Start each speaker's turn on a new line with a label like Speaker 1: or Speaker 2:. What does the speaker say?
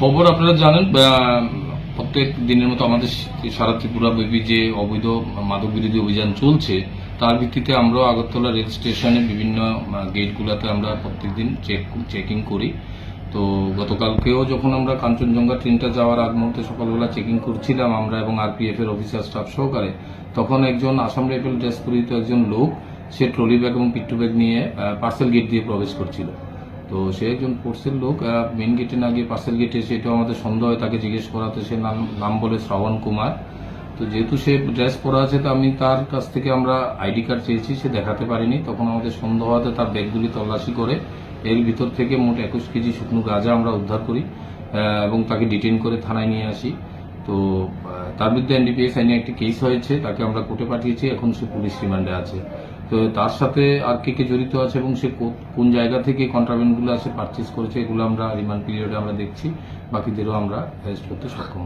Speaker 1: খবর আপনারা জানেন প্রত্যেক দিনের মতো আমাদের সারা ত্রিপুরা ব্যাপী যে অবৈধ মাদক বিরোধী অভিযান চলছে, তার ভিত্তিতে আমরা আগরতলা রেল স্টেশনে বিভিন্ন গেটগুলোতে আমরা প্রত্যেকদিন চেক চেকিং করি। তো গতকালকেও যখন আমরা কাঞ্চনজঙ্ঘা ট্রেনটা যাওয়ার আগ মুহূর্তে সকালবেলা চেকিং করছিলাম আমরা এবং আরপিএফ এর অফিসার স্টাফ সহকারে, তখন একজন আসাম রাইফেল ড্রেস পরিহিত একজন লোক, সে ট্রলি ব্যাগ এবং পিট্টু ব্যাগ নিয়ে পার্সেল গেট দিয়ে প্রবেশ করছিল। তো সে একজন ফোর্সের লোক মেন গেটে না গিয়ে পার্সেল গেটে এসে এটাও আমাদের সন্দেহ হয়, তাকে জিজ্ঞেস করাতে সে নাম নাম বলে শ্রাবণ কুমার। তো যেহেতু সে ড্রেস পরা আছে, তো আমি তার কাছ থেকে আমরা আইডি কার্ড চেয়েছি, সে দেখাতে পারিনি। তখন আমাদের সন্দেহ হওয়াতে তার ব্যাগগুলি তল্লাশি করে, এর ভিতর থেকে মোট একুশ কেজি শুকনো গাঁজা আমরা উদ্ধার করি এবং তাকে ডিটেইন করে থানায় নিয়ে আসি। তো তার বিরুদ্ধে এনডিপিএস আইনে একটি কেস হয়েছে, তাকে আমরা কোর্টে পাঠিয়েছি, এখন সে পুলিশ রিমান্ডে আছে। তো তার সাথে আর কে কে জড়িত আছে এবং সে কোন জায়গা থেকে কন্ট্রাভেন্টগুলো আছে পারচেস করেছে, এগুলো আমরা রিমান্ড পিরিয়ডে আমরা দেখছি, বাকিদেরও আমরা অ্যারেস্ট করতে সক্ষম।